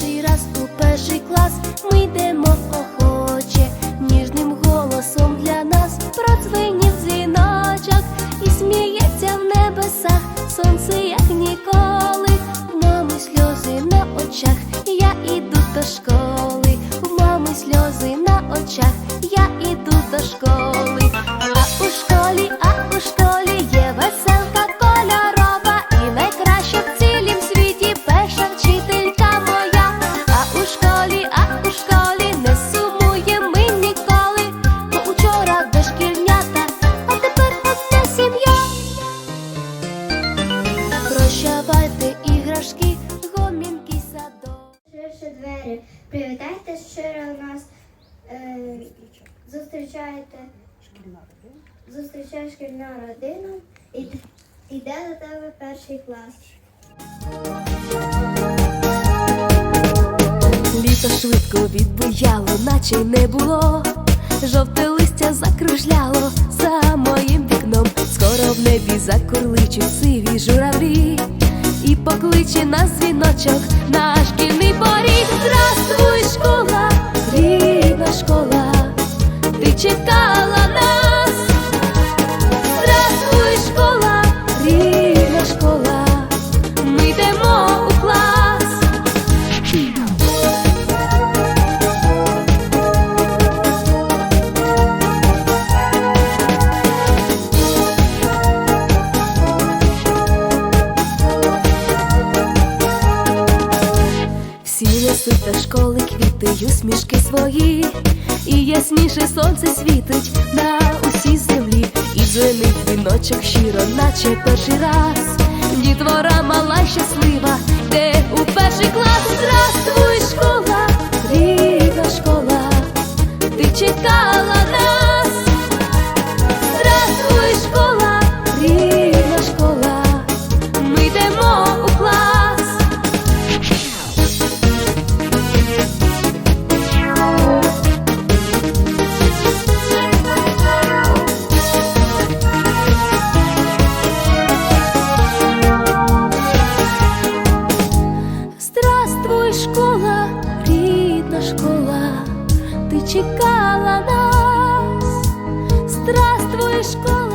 Перший раз у перший клас. Ми йдемо охоче, зустрічаєте зустрічає шкільна родина. Іде, іде до тебе перший клас. Літо швидко відбуяло, наче й не було. Жовте листя закружляло за моїм вікном. Скоро в небі закурличуть сиві журавлі. І покличе нас дзвіночок на шкільний ти чекала несуть до школи квіти усмішки свої, і ясніше сонце світить на усій землі, і дзвенить віночок щиро, наче перший раз. Дітвора мала щаслива, де у перший клас Здравствуй, школа, школа, ти чекала нас, здравствуй школа.